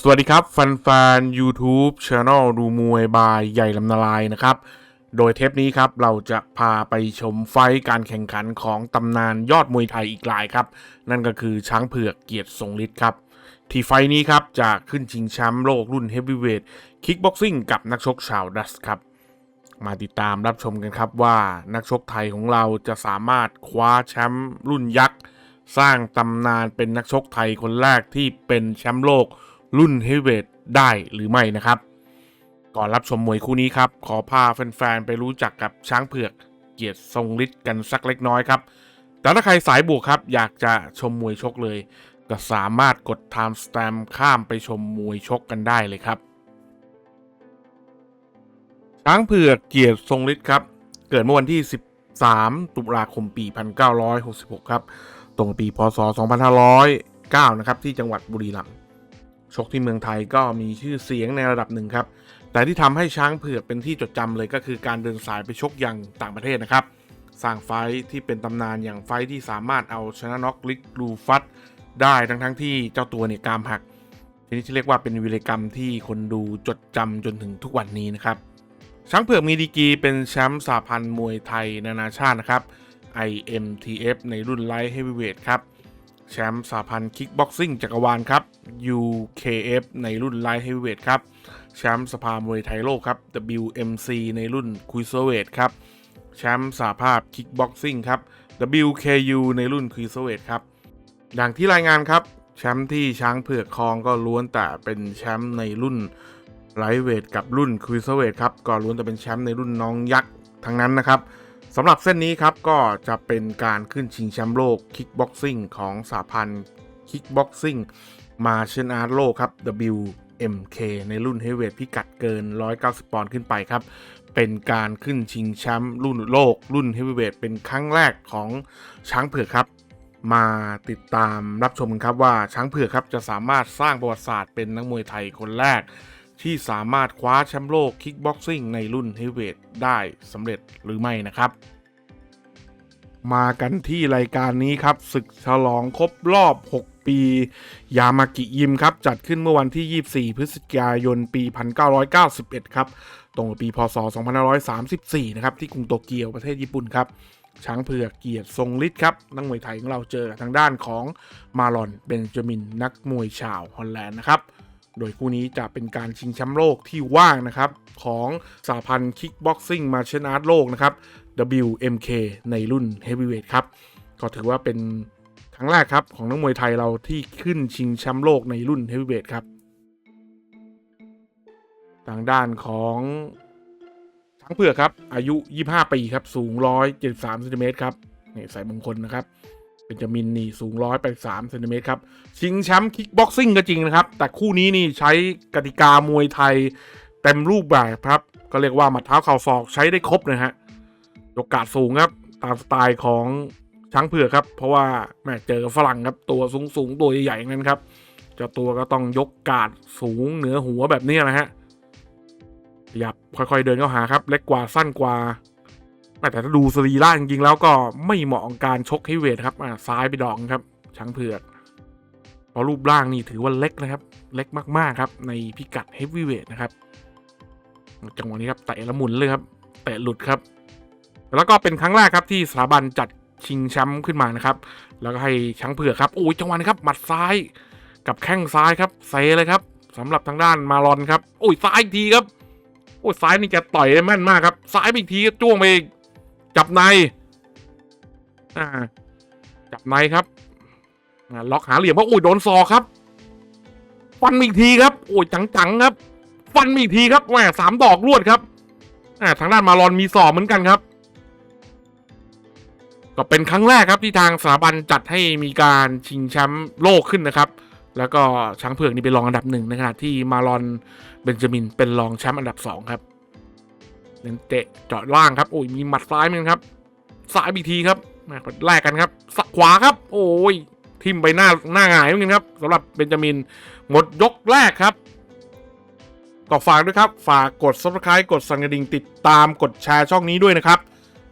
สวัสดีครับแฟนๆ YouTube Channel ดูมวยบายใหญ่ลำนาลายนะครับ โดยเทปนี้ครับเราจะพาไปชมไฟการแข่งขันของตำนานยอดมวยไทยอีกรายครับ นั่นก็คือช้างเผือกเกียรติทรงฤทธิ์ครับ ที่ไฟนี้ครับจะขึ้นชิงแชมป์โลกรุ่นเฮฟวีเวทคิกบ็อกซิ่งกับนักชกชาวดัสครับ มาติดตามรับชมกันครับว่านักชกไทยของเราจะสามารถคว้าแชมป์รุ่นยักษ์สร้างตำนานเป็นนักชกไทยคนแรกที่เป็นแชมป์โลก รุ่นเฮเวทได้หรือไม่นะครับ ก่อนรับชมมวยคู่นี้ครับ ขอพาแฟนๆ ไปรู้จักกับช้างเผือกเกียรติทรงฤทธิ์กันสักเล็กน้อยครับ แต่ถ้าใครสายบวกครับ อยากจะชมมวยชกเลย ก็สามารถกด time stamp ข้ามไปชมมวยชกกันได้เลยครับ ช้างเผือกเกียรติทรงฤทธิ์ครับ เกิดเมื่อวันที่ 13 ตุลาคมปี 1966 ครับ ตรงกับปีพศ 2509 นะครับ ที่จังหวัดบุรีรัมย์ ชกที่เมืองไทยก็มีชื่อเสียงในระดับหนึ่งครับ แต่ที่ทำให้ช้างเผือกเป็นที่จดจำเลยก็คือการเดินสายไปชกอย่างต่างประเทศนะครับ สร้างไฟที่เป็นตำนานอย่างไฟที่สามารถเอาชนะน็อกลิกลูฟัตได้ทั้งทั้งที่เจ้าตัวเนี่ยกรามหักทีนี้ที่เรียกว่าเป็นวีรกรรมที่คนดูจดจำจนถึงทุกวันนี้นะครับช้างเผือกมีดีกีเป็นแชมป์สาพันธ์มวยไทยนานาชาตินะครับ IMTF ในรุ่นไลท์เฮฟวีเวทครับ แชมป์สาพันธ์คิกบ็อกซิ่งจักรวาลครับ UKF ในรุ่นไลท์เฮฟเวทครับ แชมป์สภามวยไทยโลกครับ WMC ในรุ่นคุยเซเวทครับ แชมป์สาภาพคิกบ็อกซิ่งครับ WKU ในรุ่นคุยเซเวทครับ อย่างที่รายงานครับ แชมป์ที่ช้างเผือกคองก็ล้วนแต่เป็นแชมป์ในรุ่นไลท์เวทกับรุ่นคุยเซเวทครับ ก็ล้วนแต่เป็นแชมป์ในรุ่นน้องยักษ์ทั้งนั้นนะครับ สำหรับเส้นนี้ครับก็จะเป็นการขึ้นชิงแชมป์โลกคิกบ็อกซิ่งของสาพันธ์คิกบ็อกซิ่งมาเชนอาร์โลกครับ WMK ในรุ่นเฮฟวีเวทพิกัดเกิน 190 ปอนด์ขึ้นไปครับ เป็นการขึ้นชิงแชมป์รุ่นโลก รุ่นเฮฟวีเวทเป็นครั้งแรกของช้างเผือกครับ มาติดตามรับชมกันครับว่าช้างเผือกครับจะสามารถสร้างประวัติศาสตร์เป็นนักมวยไทยคนแรก ที่สามารถคว้าแชมป์โลกคิกบ็อกซิ่งในรุ่นเฮเวทได้สำเร็จหรือไม่นะครับ มากันที่รายการนี้ครับศึกฉลองครบรอบ 6 ปี ยามากิยิมครับ จัดขึ้นเมื่อวันที่ 24 พฤศจิกายนปี 1991 ครับ ตรงกับปีพศ 2534 นะครับ ที่กรุงโตเกียวประเทศญี่ปุ่นครับช้างเผือกเกียรติทรงฤทธิ์ครับนักมวยไทยของเราเจอทางด้านของมาลอนเบนจามินนักมวยชาวฮอลแลนด์นะครับ โดยคู่นี้จะเป็นการชิงแชมป์โลกที่ว่างนะครับ ของสาพันธ์คิกบ็อกซิ่งมาเชนอาร์ตโลกนะครับ WMK ในรุ่นเฮฟวีเวทครับก็ถือว่าเป็นครั้งแรกครับของนักมวยไทยเราที่ขึ้นชิงแชมป์โลกในรุ่นเฮฟวีเวทครับ ทางด้านของช้างเผือกครับ อายุ 25 ปีครับ สูง 173เซนติเมตรครับนี่ใส่มงคลนะครับ เป็นจามินนี่สูง183เซนติเมตรครับ ชิงแชมป์คิกบ็อกซิ่งก็จริงนะครับ แต่คู่นี้นี่ใช้กติกามวยไทยเต็มรูปแบบครับ ก็เรียกว่าหมัดเท้าเข่าศอกใช้ได้ครบนะฮะโอกาสสูงครับ ตามสไตล์ของช้างเผือกครับ เพราะว่าแม่เจอฝรั่งครับตัวสูงสูงตัวใหญ่ๆนั้นครับเจ้าตัวก็ต้องยกกาดสูงเหนือหัวแบบนี้นะฮะขยับค่อยๆเดินเข้าหาครับ เล็กกว่าสั้นกว่า แต่ถ้าดูสรีระจริงๆแล้วก็ไม่เหมาะกับการชกให้เวทครับอ่าซ้ายไปดอกครับ ช้างเผือกเพราะรูปร่างนี่ถือว่าเล็กนะครับ เล็กมากๆครับ ในพิกัดเฮฟวีเวทนะครับ จังหวะนี้ครับเตะละหมุนเลยครับเตะหลุดครับ แล้วก็เป็นครั้งแรกครับที่สถาบันจัดชิงแชมป์ขึ้นมานะครับ แล้วก็ให้ช้างเผือกครับโอ้ยจังหวะนี้ครับหมัดซ้ายกับแข้งซ้ายครับเซเลยครับสำหรับทางด้านมาลอนครับโอ้ยซ้ายอีกทีครับโอ้ยซ้ายนี่แกต่อยได้แม่นมากครับซ้ายไปอีกทีก็จ้วงไปอีก จับในอ่าจับในครับอ่าล็อกหาเหลี่ยมว่าโอ้ยโดนซอครับ ฟันมาอีกทีครับโอ้ยจังๆครับ ฟันมาอีกทีครับแหมสามดอกรวดครับอ่าทางด้านมาลอนมีสอบเหมือนกันครับ ก็เป็นครั้งแรกครับที่ทางสถาบันจัดให้มีการชิงแชมป์โลกขึ้นนะครับ แล้วก็ช้างเผือกนี่เป็นรองอันดับหนึ่งในขณะที่มารอนเบนจามินเป็นรองแชมป์อันดับสองครับ เน้นเตะเจาะล่างครับโอ้ยมีหมัดซ้ายเหมือนครับซ้ายอีกทีครับมาแลกกันครับสักขวาครับ โอ้ยทิมไปหน้าหน้าหงายเหมือนกันครับสำหรับเบนจามินหมดยกแรกครับก็ฝากด้วยครับ ฝากกด subscribe กดสั่นกระดิ่งติดตามกดแชร์ช่องนี้ด้วยนะครับ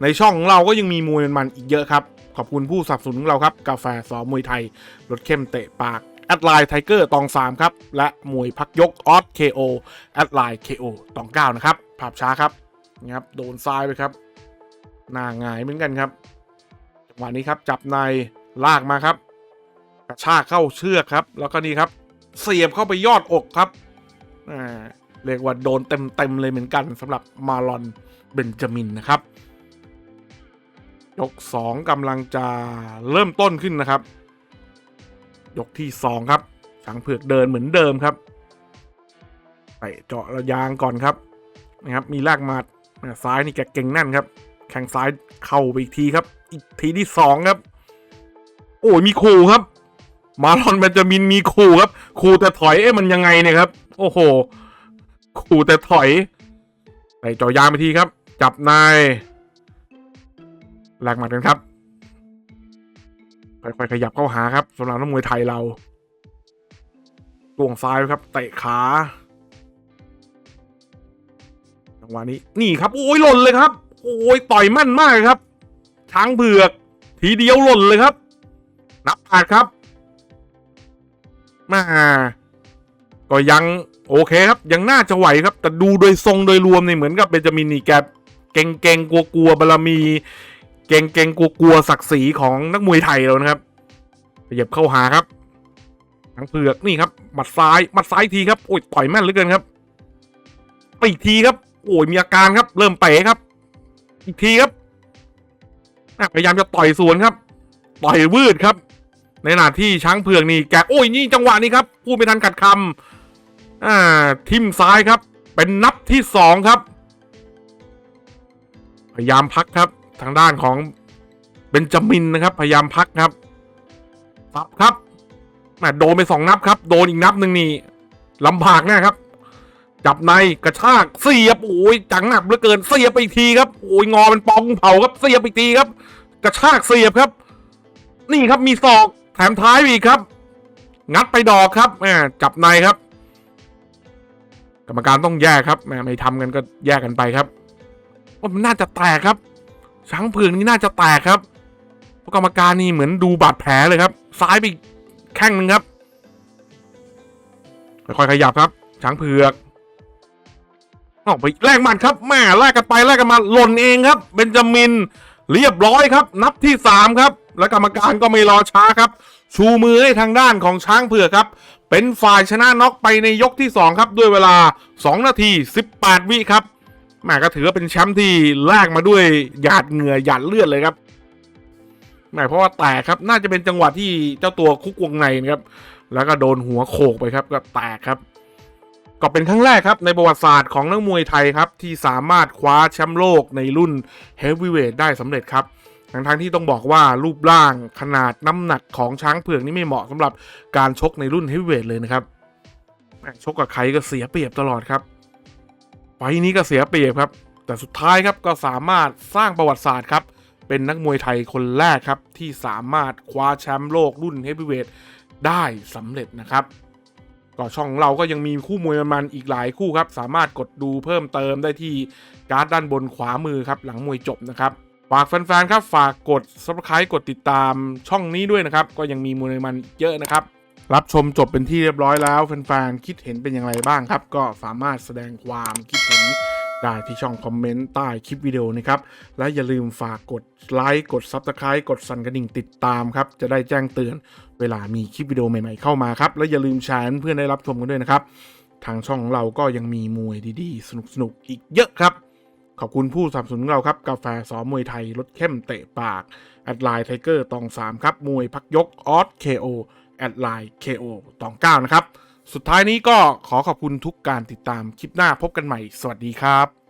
ในช่องของเราก็ยังมีมวยมันอีกเยอะครับ ขอบคุณผู้สนับสนุนของเราครับ กาแฟสอมวยไทยรสเข้มเตะปากแอดไลน์ไทเกอร์ตอง 3 ครับ และมวยพักยกออสเคโอแอดไลน์เคโอตอง9นะครับ ภาพช้าครับ นี่ครับโดนซ้ายไปครับหน้าหงายเหมือนกันครับจังหวะนี้ครับจับในลากมาครับ กระชากเข้าเชือกครับ แล้วก็นี่ครับ เสียบเข้าไปยอดอกครับอ่าเรียกว่าโดนเต็มๆเลยเหมือนกันสำหรับมาลอนเบนจามินนะครับ ยก2กำลังจะเริ่มต้นขึ้นนะครับ ยกที่ 2 ครับช้างเผือกเดินเหมือนเดิมครับไปเจาะระยางก่อนครับนะครับ มีลากมาอ่า ซ้ายนี่แกเก่งแน่นครับ แข้งซ้ายเข้าไปอีกทีครับ อีกทีที่2ครับ โอ้ยมีขู่ครับ มาลอนเบนจามินมีขู่ครับ ขู่แต่ถอยเอ๊ะมันยังไงเนี่ยครับ โอ้โห ขู่แต่ถอยไปจาะยางไปทีครับ จับนายแลกหมัดกันครับค่อยๆขยับเข้าหาครับสำหรับนักมวยไทยเราตวงซ้ายครับเตะขา วะนี้นี่ครับโอ้ยหล่นเลยครับ โอ้ยต่อยแม่นมากครับ ช้างเผือก ทีเดียวหล่นเลยครับ นับผ่านครับ มา ก็ยังโอเคครับ ยังน่าจะไหวครับ แต่ดูโดยทรงโดยรวมเนี่ยเหมือนกับเบนจามินนี่แกเก่งเก่งกลัวกลัวบารมี เก่งเก่งกลัวกลัวศักดิ์ศรีของนักมวยไทยเรานะครับขยับเข้าหาครับทางเผือกนี่ครับหมัดซ้ายหมัดซ้ายทีครับโอ้ยต่อยแม่นเหลือเกินครับไปอีกทีครับ โอ้ยมีอาการครับ เริ่มเป๋ครับ อีกทีครับพยายามจะต่อยสวนครับ ต่อยวืดครับ ในขณะที่ช้างเผือกนี่แกโอ้ยนี่จังหวะนี้ครับพูดไม่ทันขัดคำอ่าทิมซ้ายครับ เป็นนับที่สองครับ พยายามพักครับ ทางด้านของเบนจามินนะครับ พยายามพักครับซับครับแหมโดนไปสองนับครับ โดนอีกนับหนึ่งนี่ลำบากแน่ครับ จับในกระชากเสียบโอ้ยจังหนักเหลือเกินเสียบไปอีกทีครับโอ้ยงอเป็นปองเผาครับเสียบอีกทีครับ กระชากเสียบครับ นี่ครับมีศอกแถมท้ายอีกครับ งัดไปดอกครับแหมจับในครับ กรรมการต้องแยกครับแหมไม่ทำกันก็แยกกันไปครับว่ามันน่าจะแตกครับ ช้างเผือกนี่น่าจะแตกครับเพราะกรรมการนี่เหมือนดูบาดแผลเลยครับ ซ้ายไปแข้งหนึ่งครับค่อยๆขยับครับ ช้างเผือก ออกไปแลกหมัดครับแม่แลกกันไปแลกกันมาหล่นเองครับเบนจามินเรียบร้อยครับ นับที่สามครับ และกรรมการก็ไม่รอช้าครับ ชูมือให้ทางด้านของช้างเผือกครับ เป็นฝ่ายชนะน็อกไปในยกที่ 2 ครับ ด้วยเวลา 2 นาที 18 วิครับแม่ก็ถือว่าเป็นแชมป์ที่แลกมาด้วยหยาดเหงื่อหยาดเลือดเลยครับแหม่เพราะว่าแตกครับน่าจะเป็นจังหวะที่เจ้าตัวคุกวงในนะครับแล้วก็โดนหัวโขกไปครับก็แตกครับ ก็เป็นครั้งแรกครับในประวัติศาสตร์ของนักมวยไทยครับ ที่สามารถคว้าแชมป์โลกในรุ่นเฮฟวีเวทได้สำเร็จครับทั้งทั้งที่ต้องบอกว่ารูปร่างขนาดน้ำหนักของช้างเผือกนี่ไม่เหมาะสำหรับการชกในรุ่นเฮฟวีเวทเลยนะครับชกกับใครก็เสียเปรียบตลอดครับไฟนี้ก็เสียเปรียบครับ แต่สุดท้ายครับก็สามารถสร้างประวัติศาสตร์ครับเป็นนักมวยไทยคนแรกครับที่สามารถคว้าแชมป์โลกรุ่นเฮฟวีเวทได้สำเร็จนะครับ ก็ช่องเราก็ยังมีคู่มวยมันอีกหลายคู่ครับ สามารถกดดูเพิ่มเติมได้ที่การ์ดด้านบนขวามือครับ หลังมวยจบนะครับฝากแฟนๆครับฝากกด subscribe กดติดตามช่องนี้ด้วยนะครับ ก็ยังมีมวยมันเยอะนะครับ รับชมจบเป็นที่เรียบร้อยแล้วแฟนๆคิดเห็นเป็นอย่างไรบ้างครับ ก็สามารถแสดงความคิดเห็น ได้ที่ช่องคอมเมนต์ใต้คลิปวิดีโอนะครับ และอย่าลืมฝากกดไลค์กด Subscribe กดสั่นกระดิ่งติดตามครับ จะได้แจ้งเตือนเวลามีคลิปวิดีโอใหม่ๆเข้ามาครับ และอย่าลืมแชร์เพื่อนได้รับชมกันด้วยนะครับ ทางช่องของเราก็ยังมีมวยดีๆ สนุกๆอีกเยอะครับ ขอบคุณผู้สนับสนุนเราครับกาแฟสอมวยไทยรสเข้มเตะปากแอดไลน์ไทเกอร์ตอง3ครับมวยพักยกออสเคโอแอดไลน์เคโอตอง9นะครับ สุดท้ายนี้ก็ขอขอบคุณทุกการติดตามคลิปหน้าพบกันใหม่ สวัสดีครับ